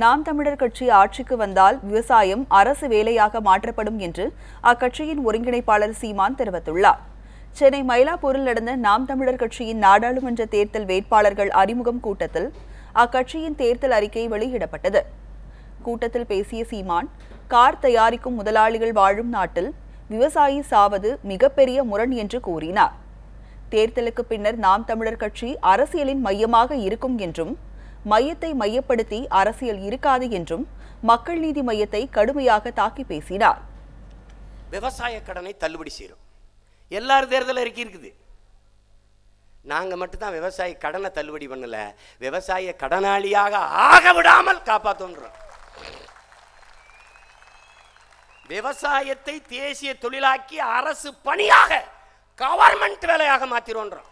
நாம் தமிழர் கட்சி ஆட்சிக்கு வந்தால் விவசாயம் அரசு வேலையாக மாற்றப்படும் என்று அக்கட்சியின் ஒருங்கிணைப்பாளர் சீமான் தெரிவித்துள்ளார். சென்னை மயிலாப்பூரில் நடந்த நாம் தமிழர் கட்சியின் நாடாளுமன்ற தேர்தல் வேட்பாளர்கள் அறிமுகம் கூட்டத்தில் அக்கட்சியின் தேர்தல் அறிக்கை வெளியிடப்பட்டது. கூட்டத்தில் பேசிய சீமான் கார் தயாரிக்கும் முதலாளிகள் வாழும் நாட்டில் விவசாயி சாவது மிகப்பெரிய முரண் என்று கூறினார். தேர்தலுக்கு பின்னர் நாம் தமிழர் கட்சி அரசியலின் மையமாக இருக்கும் என்றும் மையத்தை மையப்படுத்தி அரசியல் இருக்காது என்றும் மக்கள் நீதி மையத்தை கடுமையாக தாக்கி பேசினார். விவசாய கடனை தள்ளுபடி செய்கிறோம் எல்லாரும் தேர்தல் அறிக்கை இருக்குது. நாங்கள் மட்டும்தான் விவசாய கடனை தள்ளுபடி பண்ணல விவசாய கடனாளியாக ஆக விடாமல் காப்பாற்றோன்றோம் விவசாயத்தை தேசிய தொழிலாக்கி அரசு பணியாக கவர்மெண்ட் வேலையாக மாத்திரோன்றோம்.